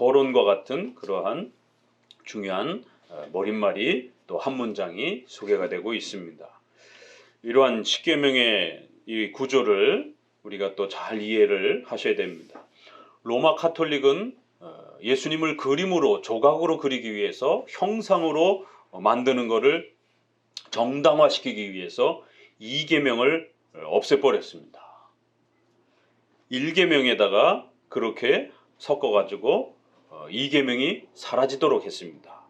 서론과 같은 그러한 중요한 어, 머릿말이 또 한 문장이 소개가 되고 있습니다. 이러한 십계명의 이 구조를 우리가 또 잘 이해를 하셔야 됩니다. 로마 카톨릭은 어, 예수님을 그림으로 조각으로 그리기 위해서 형상으로 어, 만드는 것을 정당화시키기 위해서 이계명을 없애버렸습니다. 1계명에다가 그렇게 섞어가지고 어, 2계명이 사라지도록 했습니다.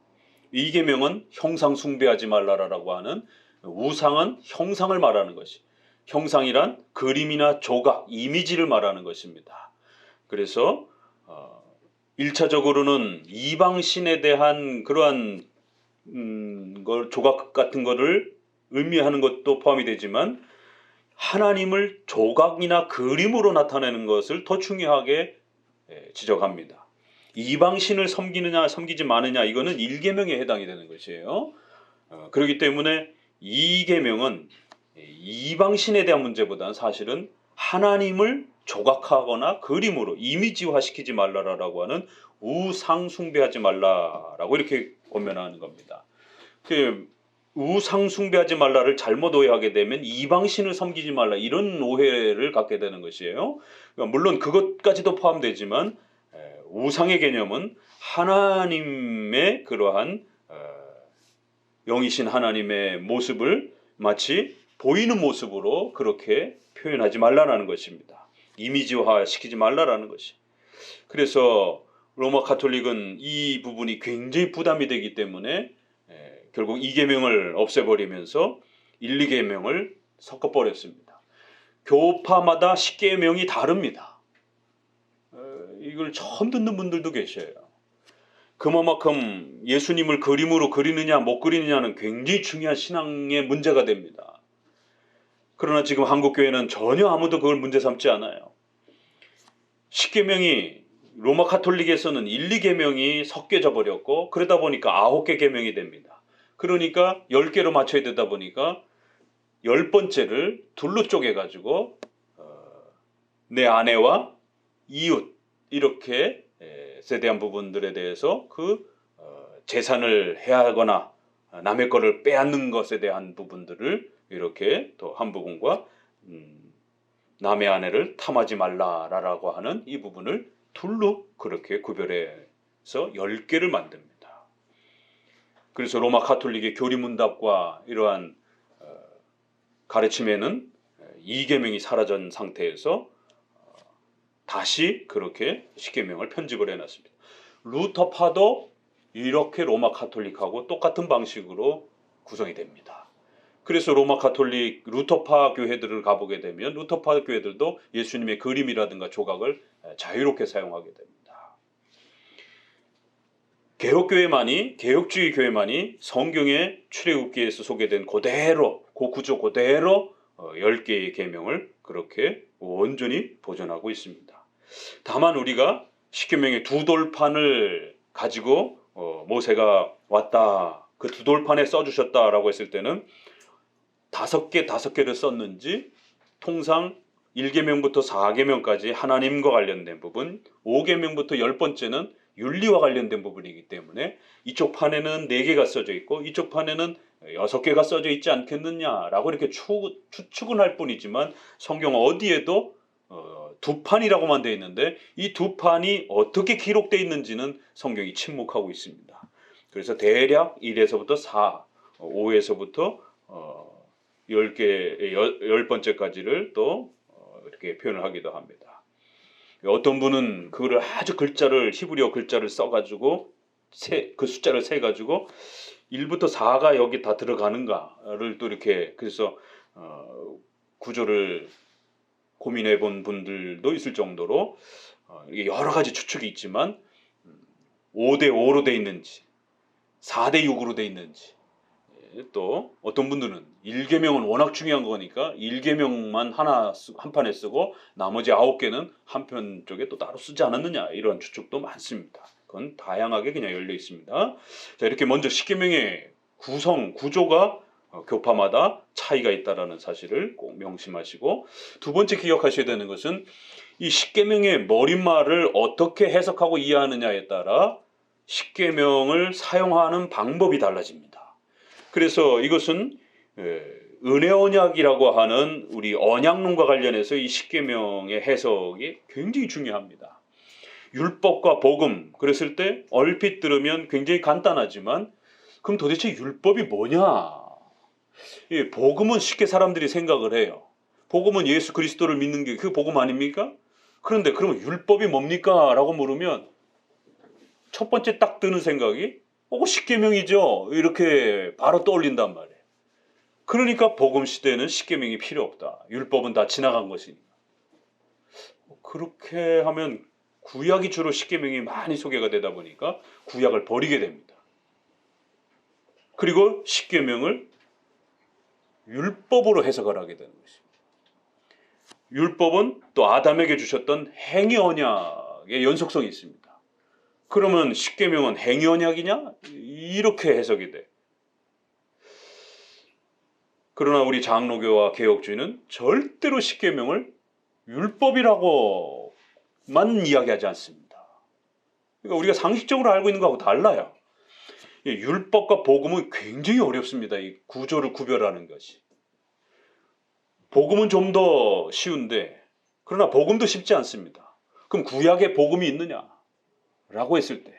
2계명은 형상 숭배하지 말라라고 하는 우상은 형상을 말하는 것이 형상이란 그림이나 조각, 이미지를 말하는 것입니다. 그래서 어, 1차적으로는 이방신에 대한 그러한 음, 걸 조각 같은 거를 의미하는 것도 포함이 되지만 하나님을 조각이나 그림으로 나타내는 것을 더 중요하게 예, 지적합니다. 이방신을 섬기느냐 섬기지 마느냐 이거는 1계명에 해당이 되는 것이에요. 어, 그렇기 때문에 2계명은 이방신에 대한 문제보다는 사실은 하나님을 조각하거나 그림으로 이미지화시키지 말라라고 하는 우상 숭배하지 말라라고 이렇게 권면하는 겁니다. 그 우상 숭배하지 말라를 잘못 오해하게 되면 이방신을 섬기지 말라 이런 오해를 갖게 되는 것이에요. 그러니까 물론 그것까지도 포함되지만 우상의 개념은 하나님의 그러한 어, 영이신 하나님의 모습을 마치 보이는 모습으로 그렇게 표현하지 말라라는 것입니다. 이미지화 시키지 말라라는 것이. 그래서 로마 카톨릭은 이 부분이 굉장히 부담이 되기 때문에 결국 이계명을 없애버리면서 1, 2계명을 섞어버렸습니다. 교파마다 10계명이 다릅니다. 이걸 처음 듣는 분들도 계셔요. 그만큼 예수님을 그림으로 그리느냐 못 그리느냐는 굉장히 중요한 신앙의 문제가 됩니다. 그러나 지금 한국 교회는 전혀 아무도 그걸 문제 삼지 않아요. 10계명이 로마 카톨릭에서는 1, 2계명이 섞여져 버렸고 그러다 보니까 9개 계명이 됩니다. 그러니까 10개로 맞춰야 되다 보니까 열 번째를 둘로 쪼개 가지고 어, 내 아내와 이웃 이렇게 세대한 부분들에 대해서 그 어, 재산을 해하거나 남의 거를 빼앗는 것에 대한 부분들을 이렇게 또 한 부분과 음, 남의 아내를 탐하지 말라라고 하는 이 부분을 둘로 그렇게 구별해서 열 개를 만듭니다. 그래서 로마 카톨릭의 교리문답과 이러한 어, 가르침에는 이계명이 사라진 상태에서 다시 그렇게 십계명을 편집을 해놨습니다. 루터파도 이렇게 로마 카톨릭하고 똑같은 방식으로 구성이 됩니다. 그래서 로마 카톨릭 루터파 교회들을 가보게 되면 루터파 교회들도 예수님의 그림이라든가 조각을 자유롭게 사용하게 됩니다. 개혁교회만이 개혁주의 교회만이 성경의 출애굽기에서 소개된 그대로 그 구조 그대로 10개의 어, 계명을 그렇게 온전히 보존하고 있습니다. 다만 우리가 십계명의 두 돌판을 가지고 어, 모세가 왔다. 그 두 돌판에 써주셨다라고 했을 때는 다섯 개 다섯 개를 썼는지 통상 1계명부터 4계명까지 하나님과 관련된 부분, 5계명부터 열 번째는 윤리와 관련된 부분이기 때문에 이쪽 판에는 4개가 써져 있고 이쪽 판에는 6개가 써져 있지 않겠느냐라고 이렇게 추측은 할 뿐이지만 성경 어디에도 어, 두 판이라고만 되어 있는데 이 두 판이 어떻게 기록되어 있는지는 성경이 침묵하고 있습니다. 그래서 대략 1에서부터 4, 5에서부터 어, 10개, 10번째까지를 또 어, 이렇게 표현을 하기도 합니다. 어떤 분은 그거를 아주 글자를 히브리어 글자를 써가지고 세, 그 숫자를 세 가지고 1부터 4가 여기 다 들어가는가를 또 이렇게 그래서 어, 구조를 고민해 본 분들도 있을 정도로 어, 여러 가지 추측이 있지만 5대 음, 5로 돼 있는지 4대 6으로 돼 있는지 예, 또 어떤 분들은 1계명은 워낙 중요한 거니까 1계명만 하나 한 판에 쓰고 나머지 9개는 한 편 쪽에 또 따로 쓰지 않았느냐 이런 추측도 많습니다. 그건 다양하게 그냥 열려 있습니다. 자 이렇게 먼저 10계명의 구성 구조가 어, 교파마다 차이가 있다라는 사실을 꼭 명심하시고 두 번째 기억하셔야 되는 것은 이 십계명의 머릿말을 어떻게 해석하고 이해하느냐에 따라 십계명을 사용하는 방법이 달라집니다. 그래서 이것은 에, 은혜 언약이라고 하는 우리 언약론과 관련해서 이 십계명의 해석이 굉장히 중요합니다. 율법과 복음 그랬을 때 얼핏 들으면 굉장히 간단하지만 그럼 도대체 율법이 뭐냐? 이 복음은 쉽게 사람들이 생각을 해요. 복음은 예수 그리스도를 믿는 게 그 복음 아닙니까? 그런데 그러면 율법이 뭡니까? 라고 물으면 첫 번째 딱 드는 생각이 어, 십계명이죠. 이렇게 바로 떠올린단 말이에요. 그러니까 복음 시대는 십계명이 필요 없다. 율법은 다 지나간 것이니까. 그렇게 하면 구약이 주로 십계명이 많이 소개가 되다 보니까 구약을 버리게 됩니다. 그리고 십계명을 율법으로 해석을 하게 되는 것입니다. 율법은 또 아담에게 주셨던 행위 언약의 연속성이 있습니다. 그러면 십계명은 행위 언약이냐? 이렇게 해석이 돼. 그러나 우리 장로교와 개혁주의는 절대로 십계명을 율법이라고만 이야기하지 않습니다. 그러니까 우리가 상식적으로 알고 있는 거하고 달라요. 이 율법과 복음은 굉장히 어렵습니다. 이 구조를 구별하는 것이. 복음은 좀 더 쉬운데 그러나 복음도 쉽지 않습니다. 그럼 구약에 복음이 있느냐? 라고 했을 때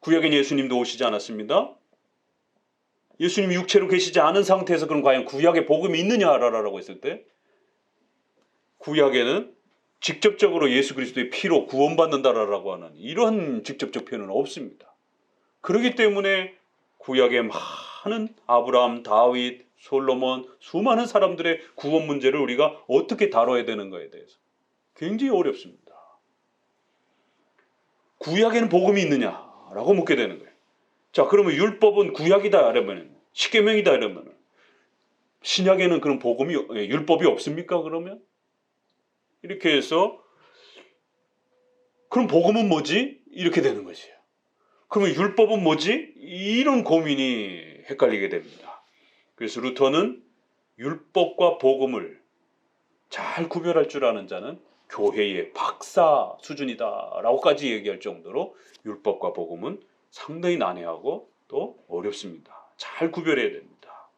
구약엔 예수님도 오시지 않았습니다. 예수님 육체로 계시지 않은 상태에서 그럼 과연 구약에 복음이 있느냐라고 했을 때 구약에는 직접적으로 예수 그리스도의 피로 구원받는다라고 하는 이런 직접적 표현은 없습니다. 그렇기 때문에 구약에 많은 아브라함, 다윗, 솔로몬, 수많은 사람들의 구원 문제를 우리가 어떻게 다뤄야 되는가에 대해서 굉장히 어렵습니다. 구약에는 복음이 있느냐라고 묻게 되는 거예요. 자, 그러면 율법은 구약이다 이러면 십계명이다 이러면 신약에는 그런 복음이 예, 율법이 없습니까? 그러면 이렇게 해서 그럼 복음은 뭐지? 이렇게 되는 것이에요. 그러면 율법은 뭐지? 이런 고민이 헷갈리게 됩니다. 그래서 루터는 율법과 복음을 잘 구별할 줄 아는 자는 교회의 박사 수준이다라고까지 얘기할 정도로 율법과 복음은 상당히 난해하고 또 어렵습니다. 잘 구별해야 됩니다.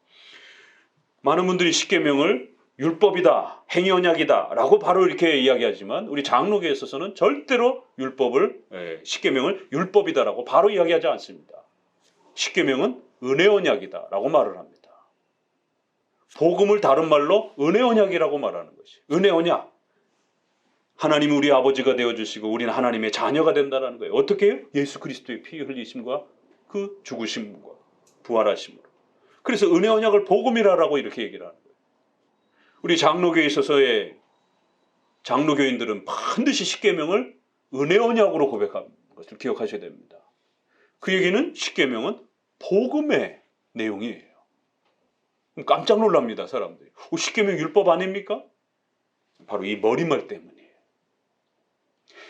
많은 분들이 십계명을 율법이다, 행위 언약이다 라고 바로 이렇게 이야기하지만 우리 장로교에 있어서는 절대로 율법을 예, 십계명을 율법이다 라고 바로 이야기하지 않습니다. 십계명은 은혜 언약이다 라고 말을 합니다. 복음을 다른 말로 은혜 언약이라고 말하는 것이. 은혜 언약. 하나님 우리 아버지가 되어 주시고 우리는 하나님의 자녀가 된다는 거예요. 어떻게 해요? 예수 그리스도의 피 흘리심과 그 죽으심과 부활하심으로. 그래서 은혜 언약을 복음이라고 이렇게 얘기를 하는 거예요. 우리 장로교에 있어서의 장로교인들은 반드시 십계명을 은혜 언약으로 고백하는 것을 기억하셔야 됩니다. 그 얘기는 십계명은 복음의 내용이에요. 깜짝 놀랍니다, 사람들이. 어, 십계명 율법 아닙니까? 바로 이 머리말 때문이에요.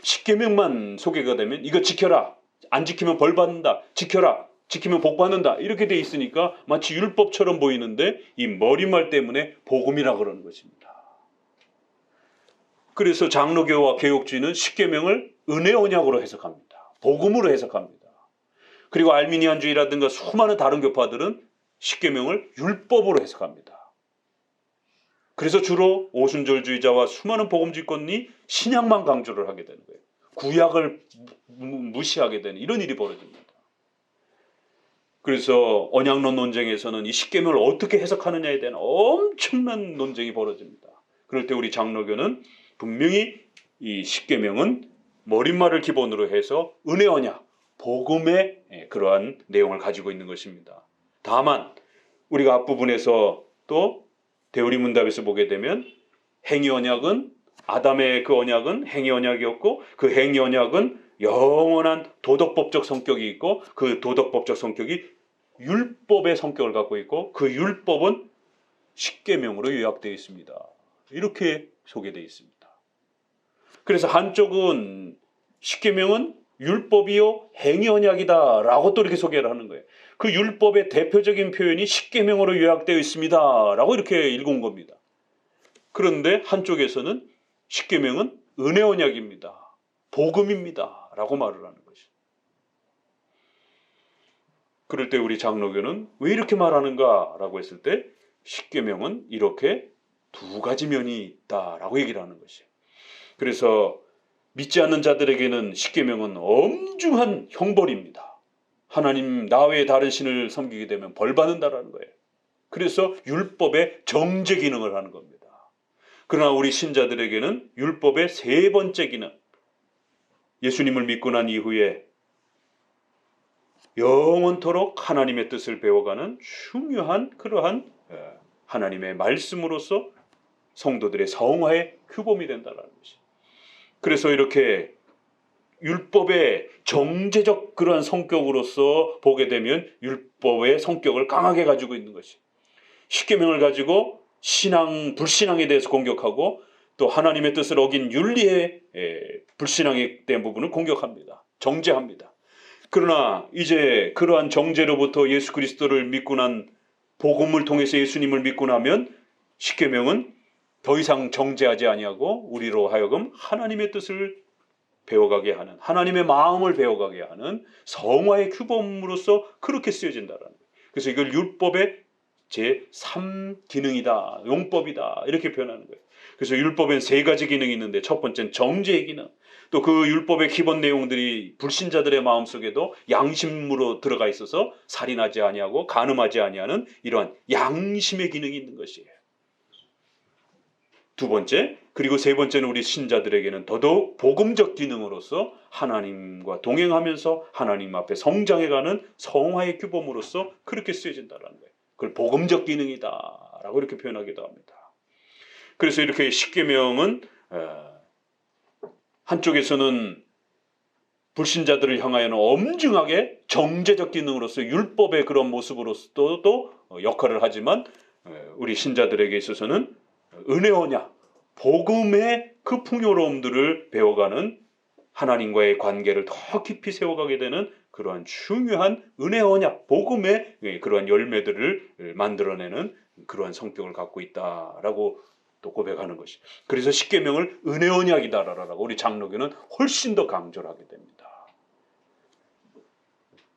십계명만 소개가 되면 이거 지켜라. 안 지키면 벌 받는다. 지켜라. 지키면 복 받는다. 이렇게 돼 있으니까 마치 율법처럼 보이는데 이 머리말 때문에 복음이라 그러는 것입니다. 그래서 장로교와 개혁주의는 십계명을 은혜 언약으로 해석합니다. 복음으로 해석합니다. 그리고 알미니안주의라든가 수많은 다른 교파들은 십계명을 율법으로 해석합니다. 그래서 주로 오순절주의자와 수많은 복음주의권이 신약만 강조를 하게 되는 거예요. 구약을 무시하게 되는 이런 일이 벌어집니다. 그래서 언약론 논쟁에서는 이 십계명을 어떻게 해석하느냐에 대한 엄청난 논쟁이 벌어집니다. 그럴 때 우리 장로교는 분명히 이 십계명은 머릿말을 기본으로 해서 은혜 언약, 복음의 예, 그러한 내용을 가지고 있는 것입니다. 다만 우리가 앞부분에서 또 대우리 문답에서 보게 되면 행위 언약은 아담의 그 언약은 행위 언약이었고 그 행위 언약은 영원한 도덕법적 성격이 있고 그 도덕법적 성격이 율법의 성격을 갖고 있고 그 율법은 십계명으로 요약되어 있습니다. 이렇게 소개되어 있습니다. 그래서 한쪽은 십계명은 율법이요 행위 언약이다라고 또 이렇게 소개를 하는 거예요. 그 율법의 대표적인 표현이 십계명으로 요약되어 있습니다라고 이렇게 읽은 겁니다. 그런데 한쪽에서는 십계명은 은혜 언약입니다. 복음입니다라고 말을 하는 것이. 그럴 때 우리 장로교는 왜 이렇게 말하는가라고 했을 때 십계명은 이렇게 두 가지 면이 있다라고 얘기를 하는 것이에요. 그래서 믿지 않는 자들에게는 십계명은 엄중한 형벌입니다. 하나님 나 외에 다른 신을 섬기게 되면 벌 받는다라는 거예요. 그래서 율법의 정제 기능을 하는 겁니다. 그러나 우리 신자들에게는 율법의 세 번째 기능, 예수님을 믿고 난 이후에 영원토록 하나님의 뜻을 배워가는 중요한 그러한 어, 하나님의 말씀으로서 성도들의 성화의 규범이 된다는 것이. 그래서 이렇게 율법의 정제적 그러한 성격으로서 보게 되면 율법의 성격을 강하게 가지고 있는 것이. 십계명을 가지고 신앙 불신앙에 대해서 공격하고 또 하나님의 뜻을 어긴 윤리의 불신앙에 대한 부분을 공격합니다. 정죄합니다. 그러나 이제 그러한 정죄로부터 예수 그리스도를 믿고 난 복음을 통해서 예수님을 믿고 나면 십계명은 더 이상 정죄하지 아니하고 우리로 하여금 하나님의 뜻을 배워가게 하는 하나님의 마음을 배워가게 하는 성화의 규범으로서 그렇게 쓰여진다라는 거예요. 그래서 이걸 율법의 제3 기능이다, 용법이다 이렇게 표현하는 거예요. 그래서 율법엔 세 가지 기능이 있는데 첫 번째는 정죄의 기능. 또 그 율법의 기본 내용들이 불신자들의 마음속에도 양심으로 들어가 있어서 살인하지 아니하고 간음하지 아니하는 이러한 양심의 기능이 있는 것이에요. 두 번째, 그리고 세 번째는 우리 신자들에게는 더더욱 복음적 기능으로서 하나님과 동행하면서 하나님 앞에 성장해가는 성화의 규범으로서 그렇게 쓰여진다는 거예요. 그걸 복음적 기능이다라고 이렇게 표현하기도 합니다. 그래서 이렇게 십계명은 어, 한쪽에서는 불신자들을 향하여는 엄중하게 정제적 기능으로서 율법의 그런 모습으로서도 또 역할을 하지만 어, 우리 신자들에게 있어서는 은혜 언약, 복음의 그 풍요로움들을 배워가는 하나님과의 관계를 더 깊이 세워가게 되는 그러한 중요한 은혜 언약, 복음의 그러한 열매들을 만들어내는 그러한 성격을 갖고 있다라고 또 고백하는 것이. 그래서 십계명을 은혜 언약이다라고 우리 장로교는 훨씬 더 강조를 하게 됩니다.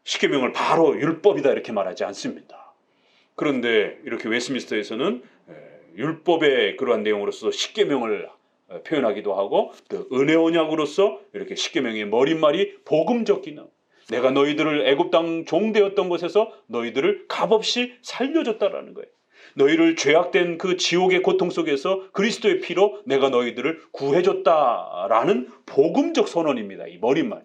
십계명을 바로 율법이다 이렇게 말하지 않습니다. 그런데 이렇게 웨스민스터에서는 율법의 그러한 내용으로서 십계명을 표현하기도 하고 또 은혜 언약으로서 이렇게 십계명의 머릿말이 복음적 기능. 내가 너희들을 애굽 땅 종되었던 곳에서 너희들을 값없이 살려줬다라는 거예요. 너희를 죄악된 그 지옥의 고통 속에서 그리스도의 피로 내가 너희들을 구해줬다라는 복음적 선언입니다. 이 머릿말이.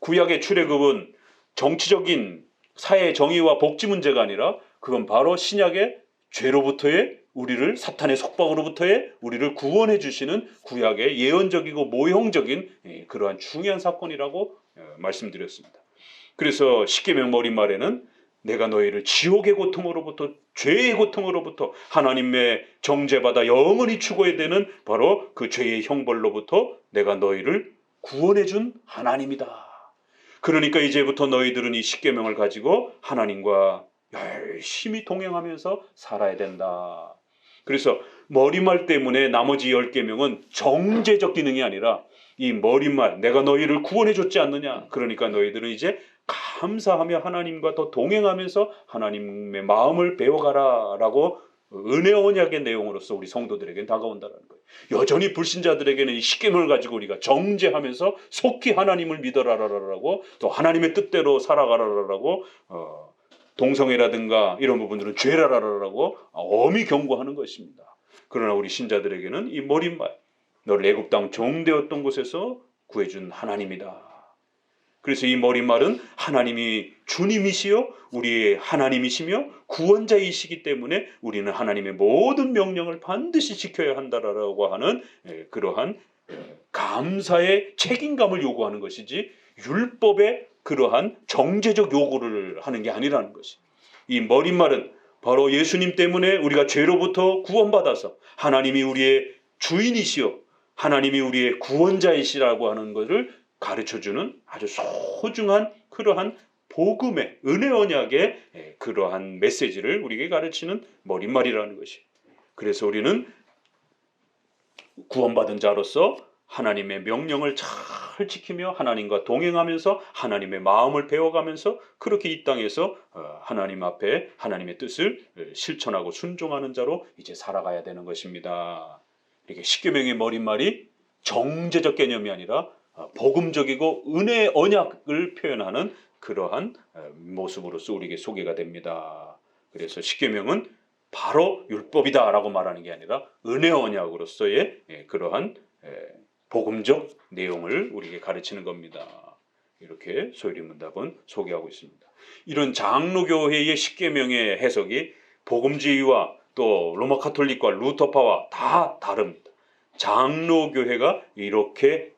구약의 출애굽은 정치적인 사회 정의와 복지 문제가 아니라 그건 바로 신약의 죄로부터의 우리를 사탄의 속박으로부터의 우리를 구원해 주시는 구약의 예언적이고 모형적인 예, 그러한 중요한 사건이라고 어, 말씀드렸습니다. 그래서 십계명 머릿말에는 내가 너희를 지옥의 고통으로부터 죄의 고통으로부터 하나님의 정죄받아 영원히 죽어야 되는 바로 그 죄의 형벌로부터 내가 너희를 구원해 준 하나님이다. 그러니까 이제부터 너희들은 이 십계명을 가지고 하나님과 열심히 동행하면서 살아야 된다. 그래서 머리말 때문에 나머지 열 계명은 정제적 기능이 아니라 이 머리말 내가 너희를 구원해 줬지 않느냐. 그러니까 너희들은 이제 감사하며 하나님과 더 동행하면서 하나님의 마음을 배워가라라고 은혜 언약의 내용으로서 우리 성도들에게 다가온다는 거예요. 여전히 불신자들에게는 이 십계명을 가지고 우리가 정죄하면서 속히 하나님을 믿어라라라고 또 하나님의 뜻대로 살아가라라고 어, 동성애라든가 이런 부분들은 죄라라라고 엄히 경고하는 것입니다. 그러나 우리 신자들에게는 이 머릿말 너를 애굽 땅 종되었던 곳에서 구해준 하나님이다. 그래서 이 머릿말은 하나님이 주님이시요 우리의 하나님이시며 구원자이시기 때문에 우리는 하나님의 모든 명령을 반드시 지켜야 한다라고 하는 예, 그러한 예, 감사의 책임감을 요구하는 것이지 율법의 그러한 정제적 요구를 하는 게 아니라는 것이. 이 머릿말은 바로 예수님 때문에 우리가 죄로부터 구원받아서 하나님이 우리의 주인이시요 하나님이 우리의 구원자이시라고 하는 것을 가르쳐주는 아주 소중한 그러한 복음의 은혜 언약의 예, 그러한 메시지를 우리에게 가르치는 머릿말이라는 것이. 그래서 우리는 구원받은 자로서 하나님의 명령을 잘 지키며 하나님과 동행하면서 하나님의 마음을 배워가면서 그렇게 이 땅에서 어, 하나님 앞에 하나님의 뜻을 어, 실천하고 순종하는 자로 이제 살아가야 되는 것입니다. 이렇게 십계명의 머릿말이 정제적 개념이 아니라 어, 복음적이고 은혜 언약을 표현하는 그러한 어, 모습으로서 우리에게 소개가 됩니다. 그래서 십계명은 바로 율법이다라고 말하는 게 아니라 은혜 언약으로서의 예, 그러한 예, 복음적 내용을 우리에게 가르치는 겁니다. 이렇게 소율이 문답은 소개하고 있습니다. 이런 장로교회의 십계명의 해석이 복음주의와 또 로마 카톨릭과 루터파와 다 다릅니다. 장로교회가 이렇게 예,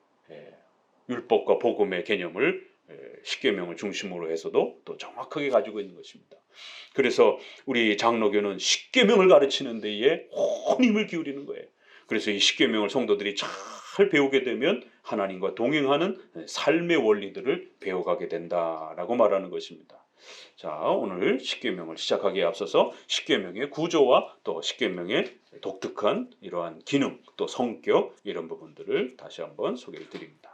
율법과 복음의 개념을 예, 십계명을 중심으로 해서도 또 정확하게 가지고 있는 것입니다. 그래서 우리 장로교는 십계명을 가르치는 데에 온 힘을 기울이는 거예요. 그래서 이 십계명을 성도들이 잘 배우게 되면 하나님과 동행하는 삶의 원리들을 배워가게 된다라고 말하는 것입니다. 자, 오늘 십계명을 시작하기에 앞서서 십계명의 구조와 또 십계명의 독특한 이러한 기능, 또 성격 이런 부분들을 다시 한번 소개를 드립니다.